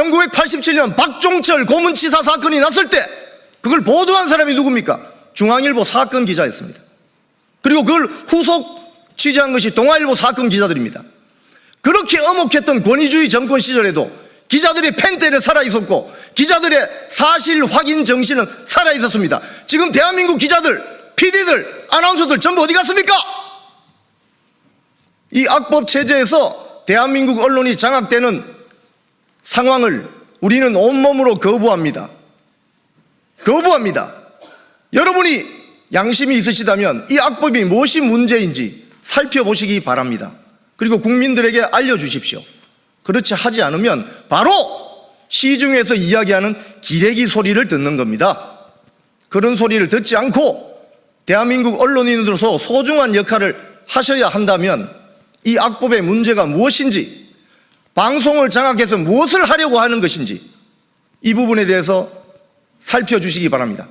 1987년 박종철 고문치사 사건이 났을 때 그걸 보도한 사람이 누굽니까? 중앙일보 사건 기자였습니다. 그리고 그걸 후속 취재한 것이 동아일보 사건 기자들입니다. 그렇게 엄혹했던 권위주의 정권 시절에도 기자들의 펜텔에 살아있었고 기자들의 사실 확인 정신은 살아있었습니다. 지금 대한민국 기자들, PD들, 아나운서들 전부 어디 갔습니까? 이 악법 체제에서 대한민국 언론이 장악되는 상황을 우리는 온몸으로 거부합니다. 거부합니다. 여러분이 양심이 있으시다면 이 악법이 무엇이 문제인지 살펴보시기 바랍니다. 그리고 국민들에게 알려주십시오. 그렇지 하지 않으면 바로 시중에서 이야기하는 기레기 소리를 듣는 겁니다. 그런 소리를 듣지 않고 대한민국 언론인으로서 소중한 역할을 하셔야 한다면 이 악법의 문제가 무엇인지 방송을 장악해서 무엇을 하려고 하는 것인지 이 부분에 대해서 살펴주시기 바랍니다.